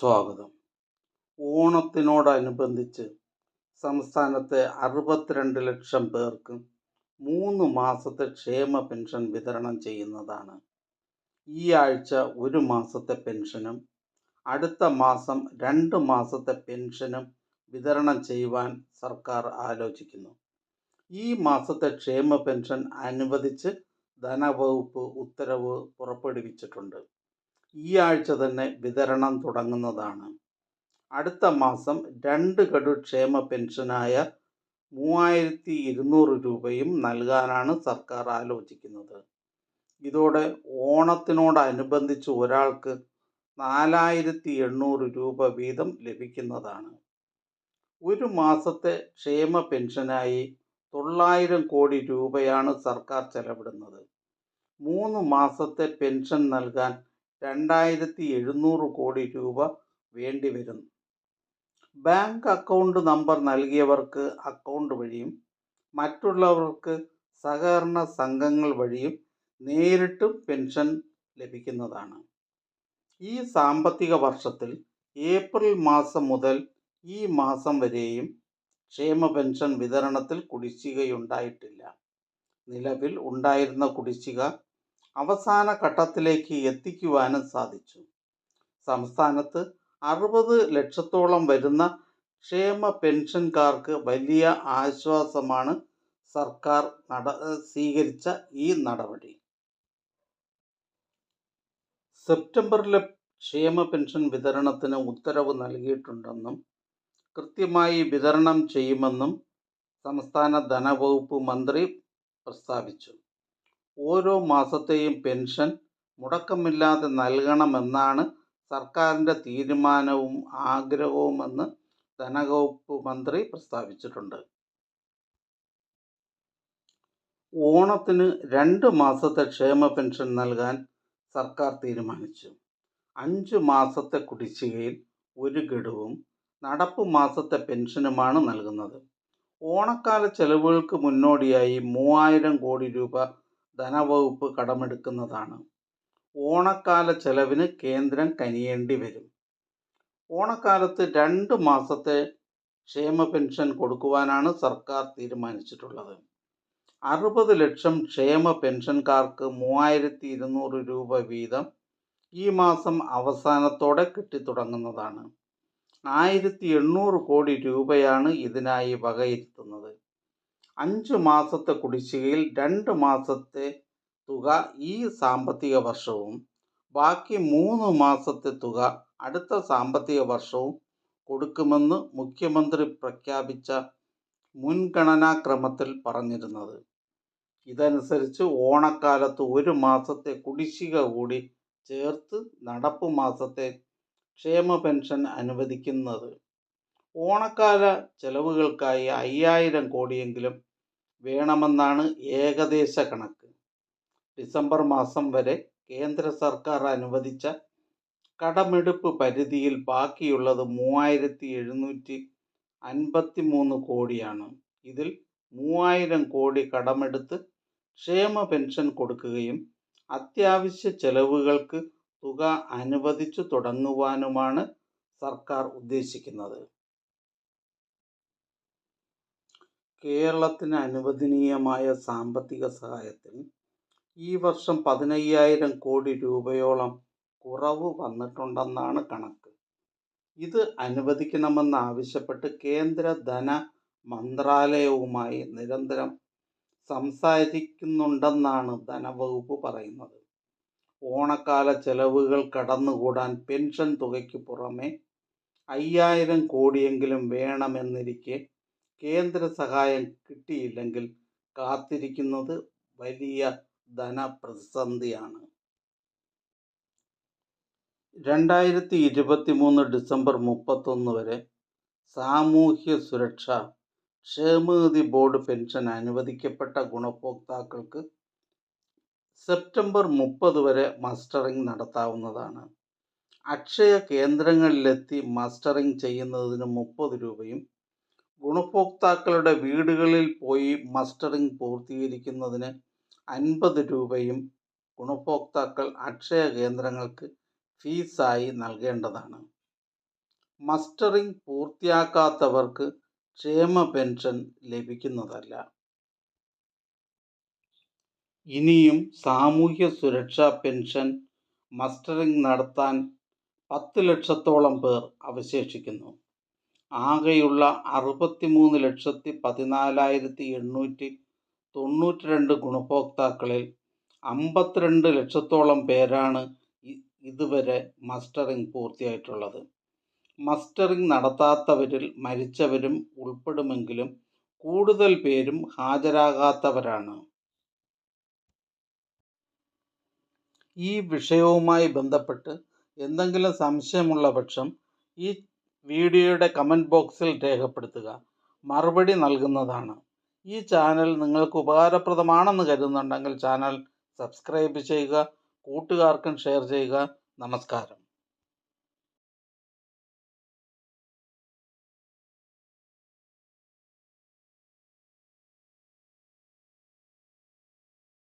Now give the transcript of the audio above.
സ്വാഗതം. ഓണത്തിനോടനുബന്ധിച്ച് സംസ്ഥാനത്തെ അറുപത്തിരണ്ട് ലക്ഷം പേർക്ക് മൂന്ന് മാസത്തെ ക്ഷേമ പെൻഷൻ വിതരണം ചെയ്യുന്നതാണ്. ഈ ആഴ്ച ഒരു മാസത്തെ പെൻഷനും അടുത്ത മാസം രണ്ട് മാസത്തെ പെൻഷനും വിതരണം ചെയ്യുവാൻ സർക്കാർ ആലോചിക്കുന്നു. ഈ മാസത്തെ ക്ഷേമ പെൻഷൻ അനുവദിച്ച് ധനവകുപ്പ് ഉത്തരവ് പുറപ്പെടുവിച്ചിട്ടുണ്ട്. ഈ ആഴ്ച തന്നെ വിതരണം തുടങ്ങുന്നതാണ്. അടുത്ത മാസം രണ്ട് ഗഡു ക്ഷേമ പെൻഷനായ മൂവായിരത്തി ഇരുന്നൂറ് രൂപയും നൽകാനാണ് സർക്കാർ ആലോചിക്കുന്നത്. ഇതോടെ ഓണത്തിനോടനുബന്ധിച്ച് ഒരാൾക്ക് നാലായിരത്തി എണ്ണൂറ് രൂപ വീതം ലഭിക്കുന്നതാണ്. ഒരു മാസത്തെ ക്ഷേമ പെൻഷനായി തൊള്ളായിരം കോടി രൂപയാണ് സർക്കാർ ചെലവിടുന്നത്. മൂന്ന് മാസത്തെ പെൻഷൻ നൽകാൻ രണ്ടായിരത്തി എഴുന്നൂറ് കോടി രൂപ വേണ്ടിവരും ബാങ്ക് അക്കൗണ്ട് നമ്പർ നൽകിയവർക്ക് അക്കൗണ്ട് വഴിയും മറ്റുള്ളവർക്ക് സഹകരണ സംഘങ്ങൾ വഴിയും നേരിട്ടും പെൻഷൻ ലഭിക്കുന്നതാണ്. ഈ സാമ്പത്തിക വർഷത്തിൽ ഏപ്രിൽ മാസം മുതൽ ഈ മാസം വരെയും ക്ഷേമ പെൻഷൻ വിതരണത്തിൽ കുടിശ്ശികയുണ്ടായിട്ടില്ല. നിലവിൽ ഉണ്ടായിരുന്ന കുടിശ്ശിക അവസാന ഘട്ടത്തിലേക്ക് എത്തിക്കുവാനും സാധിച്ചു. സംസ്ഥാനത്ത് അറുപത് ലക്ഷത്തോളം വരുന്ന ക്ഷേമ പെൻഷൻകാർക്ക് വലിയ ആശ്വാസമാണ് സർക്കാർ നട സ്വീകരിച്ച ഈ നടപടി. സെപ്റ്റംബറിലെ ക്ഷേമ പെൻഷൻ വിതരണത്തിന് ഉത്തരവ് നൽകിയിട്ടുണ്ടെന്നും കൃത്യമായി വിതരണം ചെയ്യുമെന്നും സംസ്ഥാന ധനവകുപ്പ് മന്ത്രി പ്രസ്താവിച്ചു. ഓരോ മാസത്തെയും പെൻഷൻ മുടക്കമില്ലാതെ നൽകണമെന്നാണ് സർക്കാരിന്റെ തീരുമാനവും ആഗ്രഹവുമെന്ന് ധനവകുപ്പ് മന്ത്രി പ്രസ്താവിച്ചിട്ടുണ്ട്. ഓണത്തിന് രണ്ട് മാസത്തെ ക്ഷേമ പെൻഷൻ നൽകാൻ സർക്കാർ തീരുമാനിച്ചു. അഞ്ച് മാസത്തെ കുടിശ്ശികയിൽ ഒരു ഗഡുവും നടപ്പ് മാസത്തെ പെൻഷനുമാണ് നൽകുന്നത്. ഓണക്കാല ചെലവുകൾക്ക് മുന്നോടിയായി മൂവായിരം കോടി രൂപ ധനവകുപ്പ് കടമെടുക്കുന്നതാണ്. ഓണക്കാല ചെലവിന് കേന്ദ്രം കനിയേണ്ടി വരും. ഓണക്കാലത്ത് രണ്ട് മാസത്തെ ക്ഷേമ പെൻഷൻ കൊടുക്കുവാനാണ് സർക്കാർ തീരുമാനിച്ചിട്ടുള്ളത്. അറുപത് ലക്ഷം ക്ഷേമ പെൻഷൻകാർക്ക് മൂവായിരത്തി ഇരുന്നൂറ് രൂപ വീതം ഈ മാസം അവസാനത്തോടെ കിട്ടിത്തുടങ്ങുന്നതാണ്. ആയിരത്തി എണ്ണൂറ് കോടി രൂപയാണ് ഇതിനായി വകയിരുത്തുന്നത്. അഞ്ച് മാസത്തെ കുടിശ്ശികയിൽ രണ്ട് മാസത്തെ തുക ഈ സാമ്പത്തിക വർഷവും ബാക്കി മൂന്ന് മാസത്തെ തുക അടുത്ത സാമ്പത്തിക വർഷവും കൊടുക്കുമെന്ന് മുഖ്യമന്ത്രി പ്രഖ്യാപിച്ച മുൻഗണനാക്രമത്തിൽ പറഞ്ഞിരുന്നത്. ഇതനുസരിച്ച് ഓണക്കാലത്ത് ഒരു മാസത്തെ കുടിശ്ശിക കൂടി ചേർത്ത് നടപ്പ് മാസത്തെ ക്ഷേമ പെൻഷൻ അനുവദിക്കുന്നത്. ഓണക്കാല ചെലവുകൾക്കായി അയ്യായിരം കോടിയെങ്കിലും വേണമെന്നാണ് ഏകദേശ കണക്ക്. ഡിസംബർ മാസം വരെ കേന്ദ്ര സർക്കാർ അനുവദിച്ച കടമെടുപ്പ് പരിധിയിൽ ബാക്കിയുള്ളത് മൂവായിരത്തി എഴുന്നൂറ്റി അൻപത്തി മൂന്ന് കോടിയാണ്. ഇതിൽ മൂവായിരം കോടി കടമെടുത്ത് ക്ഷേമ പെൻഷൻ കൊടുക്കുകയും അത്യാവശ്യ ചെലവുകൾക്ക് തുക അനുവദിച്ചു തുടങ്ങുവാനുമാണ് സർക്കാർ ഉദ്ദേശിക്കുന്നത്. കേരളത്തിന് അനുവദനീയമായ സാമ്പത്തിക സഹായത്തിൽ ഈ വർഷം പതിനയ്യായിരം കോടി രൂപയോളം കുറവ് വന്നിട്ടുണ്ടെന്നാണ് കണക്ക്. ഇത് അനുവദിക്കണമെന്നാവശ്യപ്പെട്ട് കേന്ദ്ര ധന മന്ത്രാലയവുമായി നിരന്തരം സംസാരിക്കുന്നുണ്ടെന്നാണ് ധനവകുപ്പ് പറയുന്നത്. ഓണക്കാല ചെലവുകൾ കടന്നുകൂടാൻ പെൻഷൻ തുകയ്ക്ക് പുറമെ അയ്യായിരം കോടിയെങ്കിലും വേണമെന്നിരിക്കെ കേന്ദ്ര സഹായം കിട്ടിയില്ലെങ്കിൽ കാത്തിരിക്കുന്നത് വലിയ ധനപ്രതിസന്ധിയാണ്. രണ്ടായിരത്തി ഇരുപത്തി മൂന്ന് ഡിസംബർ മുപ്പത്തൊന്ന് വരെ സാമൂഹ്യ സുരക്ഷ ക്ഷേമനിധി ബോർഡ് പെൻഷൻ അനുവദിക്കപ്പെട്ട ഗുണഭോക്താക്കൾക്ക് സെപ്റ്റംബർ മുപ്പത് വരെ മസ്റ്ററിംഗ് നടത്താവുന്നതാണ്. അക്ഷയ കേന്ദ്രങ്ങളിലെത്തി മസ്റ്ററിംഗ് ചെയ്യുന്നതിന് മുപ്പത് രൂപയും ഗുണഭോക്താക്കളുടെ വീടുകളിൽ പോയി മസ്റ്ററിംഗ് പൂർത്തീകരിക്കുന്നതിന് അൻപത് രൂപയും ഗുണഭോക്താക്കൾ അക്ഷയ കേന്ദ്രങ്ങൾക്ക് ഫീസായി നൽകേണ്ടതാണ്. മസ്റ്ററിംഗ് പൂർത്തിയാക്കാത്തവർക്ക് ക്ഷേമ പെൻഷൻ ലഭിക്കുന്നതല്ല. ഇനിയും സാമൂഹ്യ സുരക്ഷാ പെൻഷൻ മസ്റ്ററിംഗ് നടത്താൻ പത്ത് ലക്ഷത്തോളം പേർ അവശേഷിക്കുന്നു. ആകെയുള്ള അറുപത്തിമൂന്ന് ലക്ഷത്തി പതിനാലായിരത്തി എണ്ണൂറ്റി തൊണ്ണൂറ്റി രണ്ട് ഗുണഭോക്താക്കളിൽ അമ്പത്തിരണ്ട് ലക്ഷത്തോളം പേരാണ് ഇതുവരെ മസ്റ്ററിംഗ് പൂർത്തിയായിട്ടുള്ളത്. മസ്റ്ററിംഗ് നടത്താത്തവരിൽ മരിച്ചവരും ഉൾപ്പെടുമെങ്കിലും കൂടുതൽ പേരും ഹാജരാകാത്തവരാണ്. ഈ വിഷയവുമായി ബന്ധപ്പെട്ട് എന്തെങ്കിലും സംശയമുള്ള പക്ഷം ഈ വീഡിയോയുടെ കമന്റ് ബോക്സിൽ രേഖപ്പെടുത്തുക. മറുപടി നൽകുന്നതാണ്. ഈ ചാനൽ നിങ്ങൾക്ക് ഉപകാരപ്രദമാണെന്ന് കരുതുന്നുണ്ടെങ്കിൽ ചാനൽ സബ്സ്ക്രൈബ് ചെയ്യുക കൂട്ടുകാർക്കും ഷെയർ ചെയ്യുക. നമസ്കാരം.